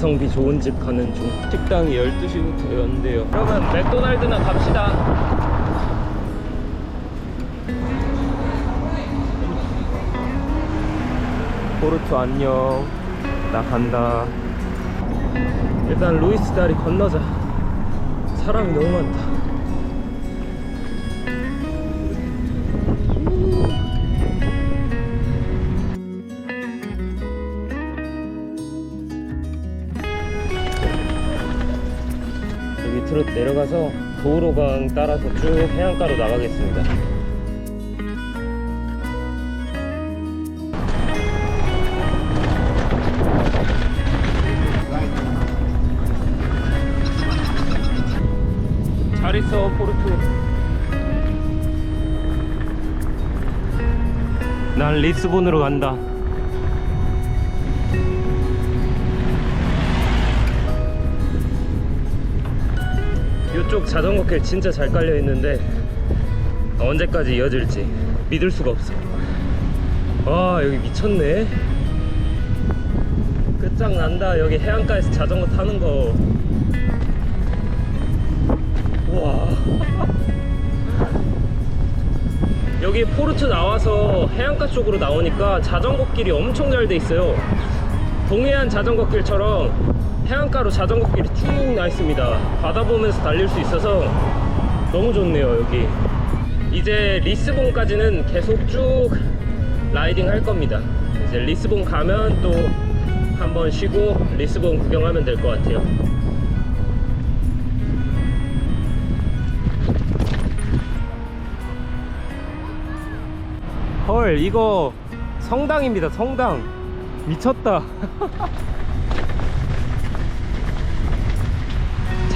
가성비 좋은 집 가는 중. 식당이 12시부터 연대요. 그러면 맥도날드나 갑시다. 포르투 안녕. 나 간다. 일단 루이스 다리 건너자. 사람이 너무 많다 내려가서 도로강 따라서 쭉 해안가로 나가겠습니다. 잘 있어 포르투. 난 리스본으로 간다 자전거 길 진짜 잘 깔려 있는데 언제까지 이어질지 믿을 수가 없어 와 여기 미쳤네 끝장난다 여기 해안가에서 자전거 타는 거 와. 여기 포르투 나와서 해안가 쪽으로 나오니까 자전거 길이 엄청 잘 돼 있어요. 동해안 자전거 길처럼 해안가로 자전거 길이 쭉 나 있습니다. 바다 보면서 달릴 수 있어서 너무 좋네요, 여기. 이제 리스본까지는 계속 쭉 라이딩 할 겁니다. 이제 리스본 가면 또 한번 쉬고 리스본 구경하면 될 것 같아요. 헐 이거 성당입니다 성당 미쳤다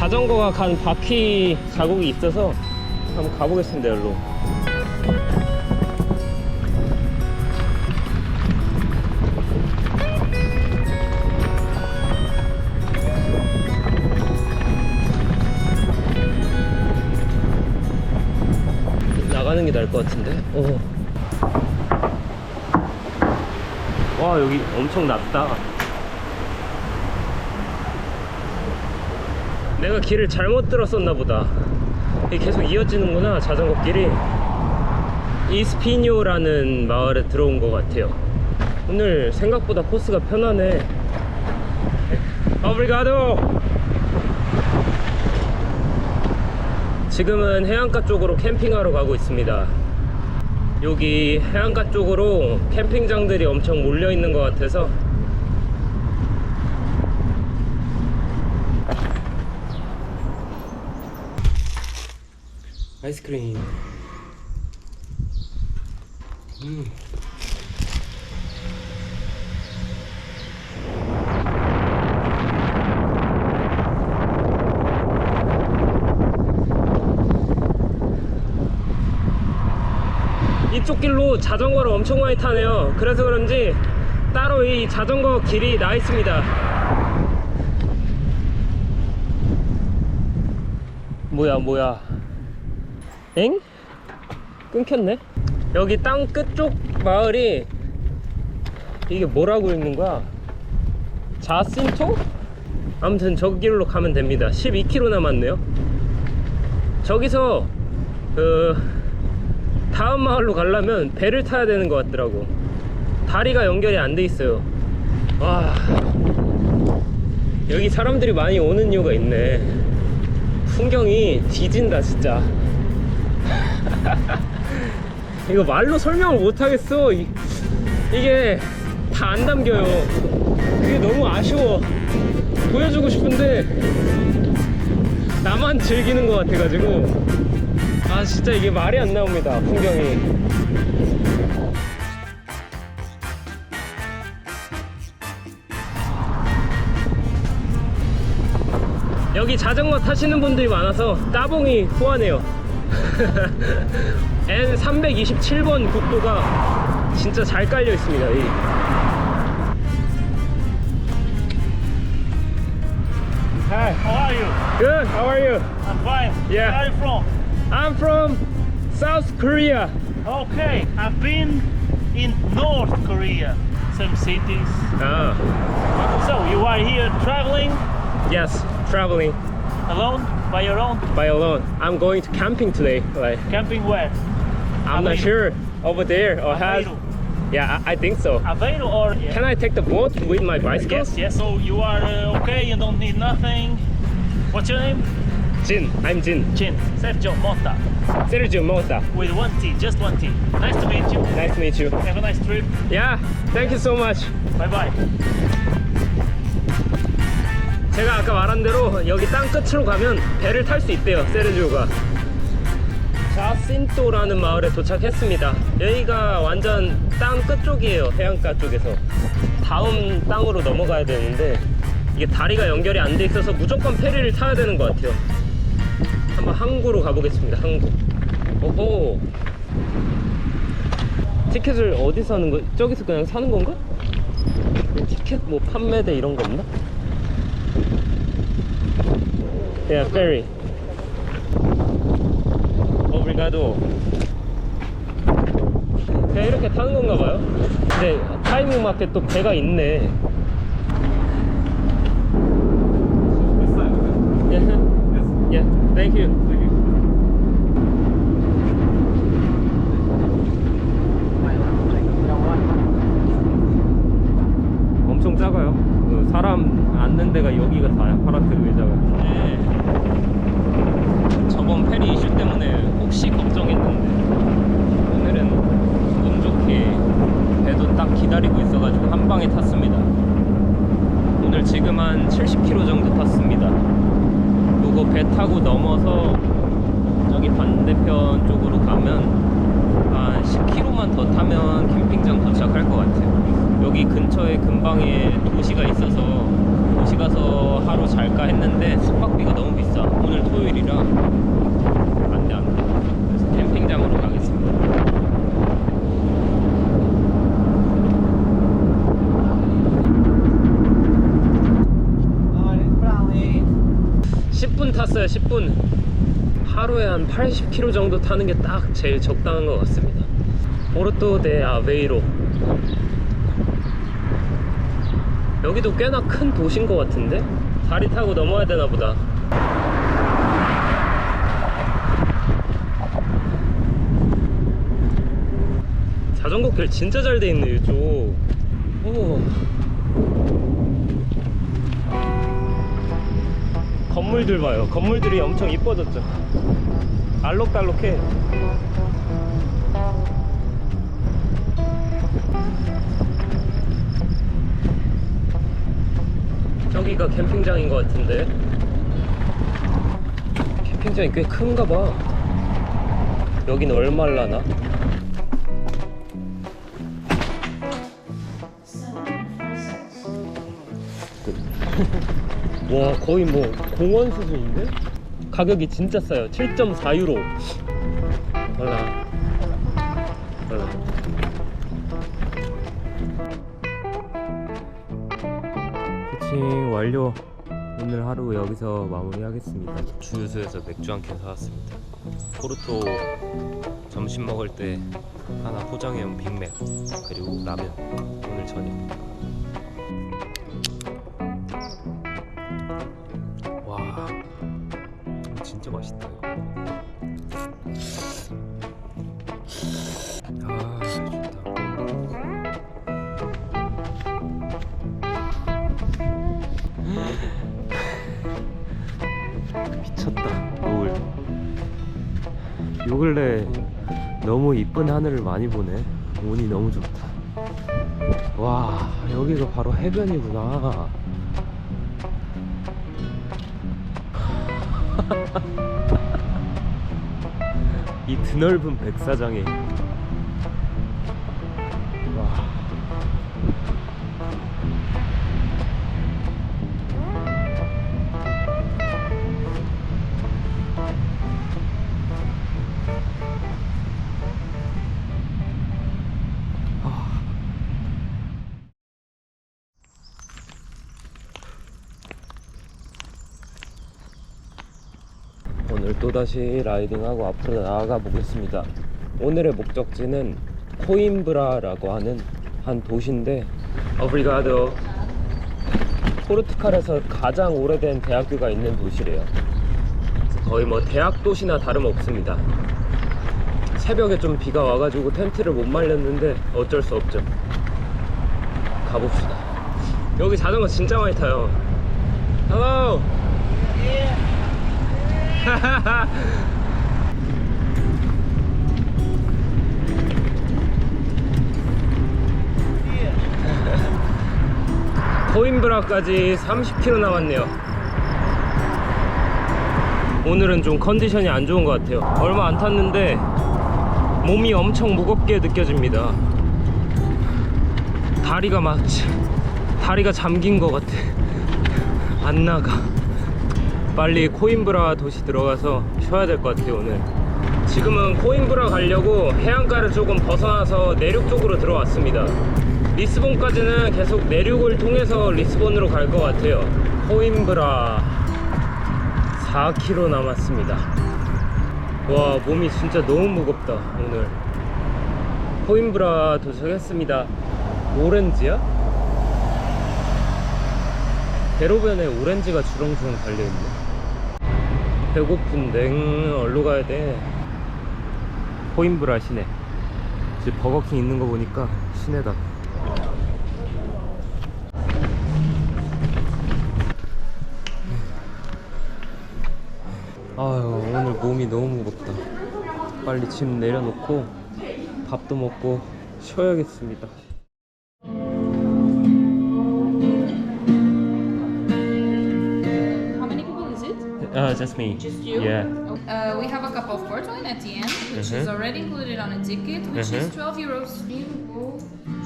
자전거가 간 바퀴 자국이 있어서 한번 가보겠습니다 여기로. 나가는 게 나을 것 같은데? 어. 와 여기 엄청 낮다 내가 길을 잘못 들었었나 보다. 계속 이어지는구나 자전거 길이. 이스피뇨라는 마을에 들어온 것 같아요. 오늘 생각보다 코스가 편하네. 오브리가도! 지금은 해안가 쪽으로 캠핑하러 가고 있습니다. 여기 해안가 쪽으로 캠핑장들이 엄청 몰려 있는 것 같아서 아이스크림. 음. 이쪽 길로 자전거를 엄청 많이 타네요. 그래서 그런지 따로 이 자전거 길이 나 있습니다. 뭐야 뭐야 엥? 끊겼네? 여기 땅 끝쪽 마을이 이게 뭐라고 읽는 거야? 자신토? 아무튼 저 길로 가면 됩니다. 12km 남았네요. 저기서 그 다음 마을로 가려면 배를 타야 되는 것 같더라고. 다리가 연결이 안 돼 있어요. 와. 여기 사람들이 많이 오는 이유가 있네. 풍경이 뒤진다 진짜 이거 말로 설명을 못 하겠어. 이, 이게 다 안 담겨요. 그게 너무 아쉬워. 보여주고 싶은데 나만 즐기는 것 같아가지고. 아 진짜 이게 말이 안 나옵니다 풍경이. 여기 자전거 타시는 분들이 많아서 따봉이 후하네요 N327번 국도가 진짜 잘 깔려 있습니다 이. Hi, How are you? good. How are you? I'm fine. Yeah. Where are you from? I'm from South Korea. Okay, I've been in North Korea. some cities. Ah, So you are here traveling yes, traveling alone, By your own, by alone. I'm going to camping today. Like, camping where? I'm not sure over there or has. Yeah, I, I think so. Aveiro or? Can I take the boat with my bicycle? Yes, yes. So you are uh, okay. You don't need nothing. What's your name? Jin. I'm Jin. Chin. Sergio Mota. Sergio Mota. With one T, just one T. Nice to meet you. Nice to meet you. Have a nice trip. Yeah, thank you so much. Bye bye. 제가 아까 말한 대로 여기 땅 끝으로 가면 배를 탈 수 있대요 세르지오가. 자신토라는 마을에 도착했습니다. 여기가 완전 땅 끝쪽이에요 해안가 쪽에서. 다음 땅으로 넘어가야 되는데 이게 다리가 연결이 안 돼 있어서 무조건 페리를 타야 되는 것 같아요. 한번 항구로 가보겠습니다 항구. 오호 티켓을 어디서 사는 거 저기서 그냥 사는 건가? 티켓 뭐 판매대 이런 거 없나? Yeah, ferry. Obrigado. 그냥 이렇게 타는 건가 봐요. 근데 타이밍 맞게 또 배가 있네. Yeah. Yeah. Thank you. 엄청 작아요. 그 사람 앉는 데가 여기가 다야 파라트 의자가. 네. 저번 페리 이슈 때문에 혹시 걱정했는데 오늘은 운 좋게 배도 딱 기다리고 있어가지고 한 방에 탔습니다. 오늘 지금 한 70km 정도 탔습니다. 그리고 배 타고 넘어서 저기 반대편 쪽으로 가면 한 10km만 더 타면 캠핑장 도착할 것 같아요. 여기 근처에 근방에 도시가 있어서 도시 가서 하루 잘까 했는데 숙박비가 너무 비싸. 오늘 토요일이라 안돼 안돼. 그래서 캠핑장으로 가겠습니다. Oh, it's probably 10분 탔어요. 10분. 하루에 한 80km 정도 타는 게 딱 제일 적당한 것 같습니다. 포르토 데 아베이로. 여기도 꽤나 큰 도시인 것 같은데? 다리 타고 넘어야 되나 보다. 자전거 길 진짜 잘 돼 있네, 이쪽. 오. 건물들 봐요. 건물들이 엄청 이뻐졌죠. 알록달록해. 저기가 캠핑장인 것 같은데. 캠핑장이 꽤 큰가 봐. 여기는 얼마려나? 와 거의 뭐 공원 수준인데? 가격이 진짜 싸요. 7.4유로. 몰라. 몰라. 피칭 완료. 오늘 하루 여기서 마무리하겠습니다. 주유소에서 맥주 한 캔 사왔습니다. 포르토 점심 먹을 때 하나 포장해온 빅맥 그리고 라면 오늘 저녁 요 근래 너무 이쁜 하늘을 많이 보네. 운이 너무 좋다. 와 여기가 바로 해변이구나. 이 드넓은 백사장에 오늘 또다시 라이딩하고 앞으로 나아가 보겠습니다. 오늘의 목적지는 코임브라라고 하는 한 도시인데 오브리가도. 포르투갈에서 가장 오래된 대학교가 있는 도시래요. 거의 뭐 대학 도시나 다름없습니다. 새벽에 좀 비가 와가지고 텐트를 못 말렸는데 어쩔 수 없죠. 가봅시다. 여기 자전거 진짜 많이 타요. Hello. 코임브라까지 30km 남았네요. 오늘은 좀 컨디션이 안 좋은 것 같아요. 얼마 안 탔는데 몸이 엄청 무겁게 느껴집니다. 다리가 마치 다리가 잠긴 것 같아. 안 나가. 빨리 코임브라 도시 들어가서 쉬어야 될 것 같아요 오늘. 지금은 코임브라 가려고 해안가를 조금 벗어나서 내륙 쪽으로 들어왔습니다. 리스본까지는 계속 내륙을 통해서 리스본으로 갈 것 같아요. 코임브라 4km 남았습니다. 와 몸이 진짜 너무 무겁다 오늘. 코임브라 도착했습니다. 오렌지야? 대로변에 오렌지가 주렁주렁 달려있네. 배고픈데 응, 얼로 가야 돼. 코임브라 시내. 지금 버거킹 있는 거 보니까 시내다. 아유 오늘 몸이 너무 무겁다. 빨리 짐 내려놓고 밥도 먹고 쉬어야겠습니다. Uh, just me. Just you? Yeah. Uh, we have a cup of port wine at the end, which is Mhm. already included on a ticket, which Mhm. is 12 euros.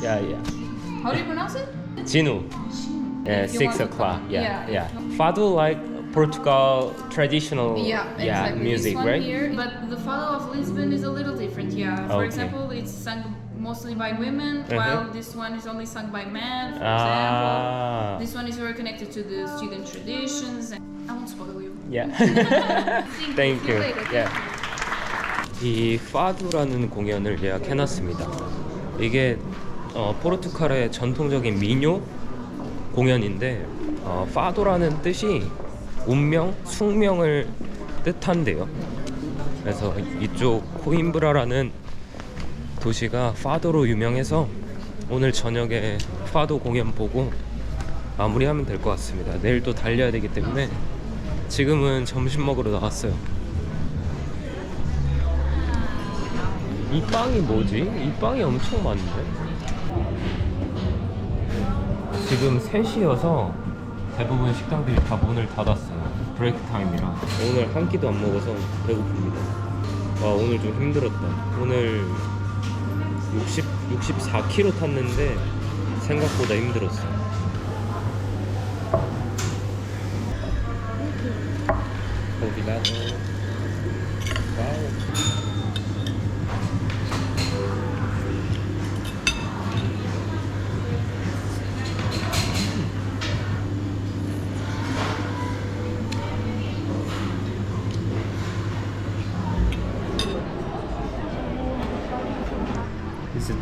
Yeah, yeah. How do you pronounce it? Ginu. Yeah, six o'clock. Yeah, Yeah, yeah. Fado like Portugal traditional Yeah, exactly. music, right? here, but the Fado of Lisbon is a little different. Yeah. For Okay. example, it's sung mostly by women, Mhm. while this one is only sung by men. For Ah. example, this one is very connected to the student traditions. I won't spoil you. Yeah. Thank, Thank you. later. Yeah. 이 파두라는 공연을 예약해놨습니다. 이게 어, 포르투갈의 전통적인 민요 공연인데 어, 파도라는 뜻이 운명, 숙명을 뜻한대요. 그래서 이쪽 코임브라라는 도시가 파도로 유명해서 오늘 저녁에 파도 공연 보고 마무리하면 될 것 같습니다. 내일 또 달려야 되기 때문에 지금은 점심 먹으러 나왔어요. 이 빵이 뭐지? 이 빵이 엄청 많은데? 지금 3시여서 대부분 식당들이 다 문을 닫았어요. 브레이크 타임이라. 오늘 한 끼도 안 먹어서 배고픕니다. 와, 오늘 좀 힘들었다. 오늘 60, 64km 탔는데 생각보다 힘들었어. 오비라도.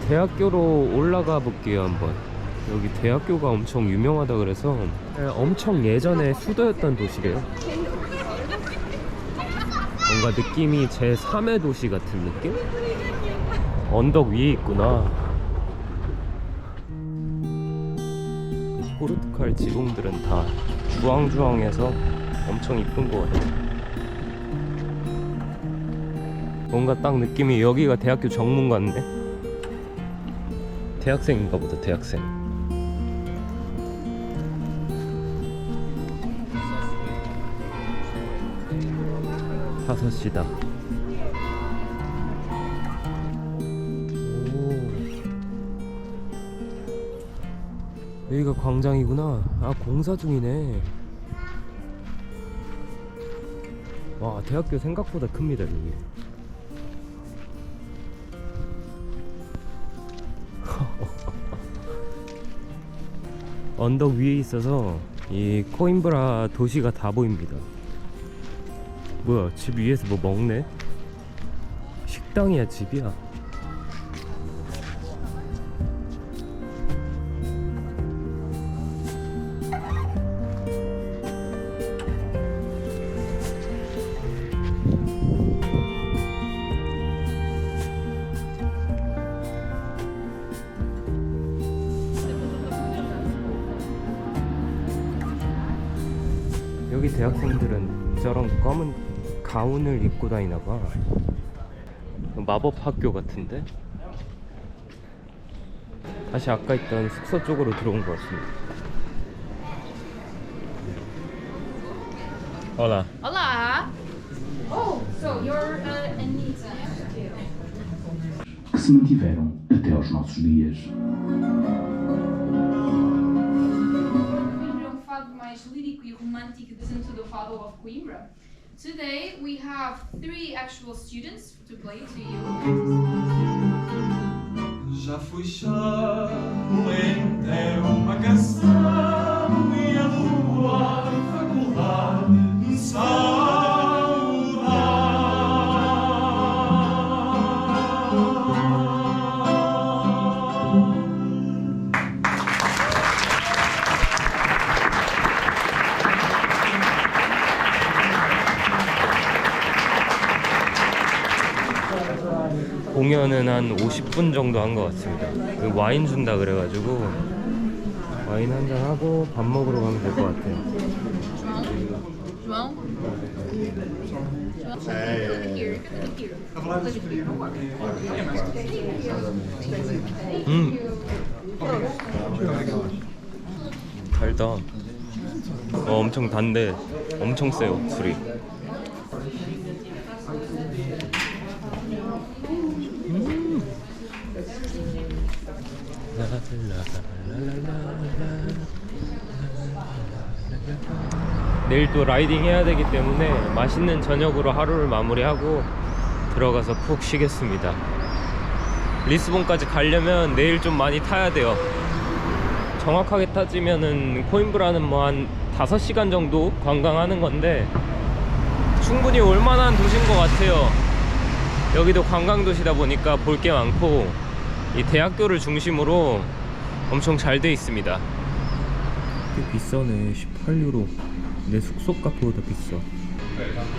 대학교로 올라가 볼게요 한번. 여기 대학교가 엄청 유명하다 그래서. 네, 엄청 예전에 수도였던 도시래요. 뭔가 느낌이 제 3의 도시 같은 느낌? 언덕 위에 있구나. 이 포르투갈 지붕들은 다 주황주황해서 엄청 이쁜 것 같아요. 뭔가 딱 느낌이 여기가 대학교 정문 같네 대학생인가 보다 대학생. 다섯 시다. 오. 여기가 광장이구나. 아 공사 중이네. 와 대학교 생각보다 큽니다 여기 언덕 위에 있어서 이 코임브라 도시가 다 보입니다. 뭐야 집 위에서 뭐 먹네? 식당이야 집이야. 대학생들은 저런 검은 가운을 입고 다니나 봐. 마법 학교 같은데? 다시 아까 있던 숙소 쪽으로 들어온 것 같습니다. Olá. Olá! Oh, so you're uh, Anita. que se mantiveram até aos nossos dias. Mais lírico e romântico dentro do fado of Coimbra. Today we have three actual students to play to you. Já fui chá, lenta é uma canção 공연은 한 50분 정도 한 것 같습니다. 그 와인 준다 그래가지고 와인 한 잔 하고 밥 먹으러 가면 될 것 같아요. 음. 달다. 어, 엄청 단데 엄청 세요 술이. 내일 또 라이딩 해야 되기 때문에 맛있는 저녁으로 하루를 마무리하고 들어가서 푹 쉬겠습니다. 리스본까지 가려면 내일 좀 많이 타야 돼요. 정확하게 따지면은 코임브라는 뭐 한 5시간 정도 관광하는 건데 충분히 올만한 도시인 것 같아요. 여기도 관광 도시다 보니까 볼 게 많고 이 대학교를 중심으로 엄청 잘 돼 있습니다. 꽤 비싸네. 18유로. 내 숙소 값보다 비싸.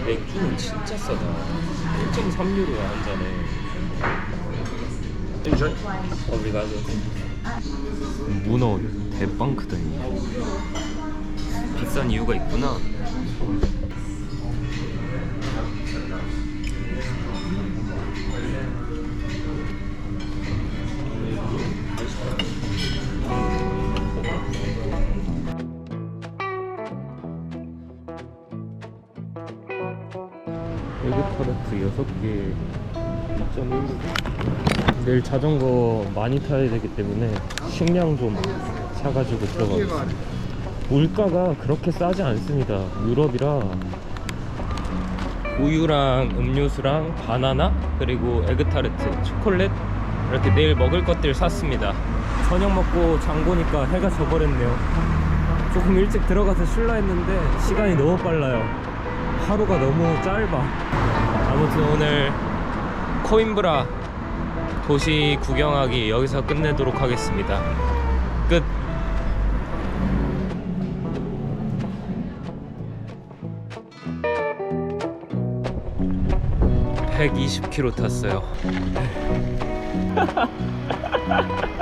맥주는 진짜 싸다. 1.3유로야 한 잔에. 오브리가도. 문어 대빵 크더니. 비싼 이유가 있구나. 에그타르트 6개 2.1 내일 자전거 많이 타야 되기 때문에 식량 좀 사가지고 들어가겠습니다. 물가가 그렇게 싸지 않습니다. 유럽이라 우유랑 음료수랑 바나나 그리고 에그타르트 초콜릿 이렇게 내일 먹을 것들 샀습니다. 저녁 먹고 장 보니까 해가 져버렸네요. 조금 일찍 들어가서 쉴라 했는데 시간이 너무 빨라요. 하루가 너무 짧아 아무튼 오늘 코임브라 도시 구경하기 여기서 끝내도록 하겠습니다. 끝. (120km) 탔어요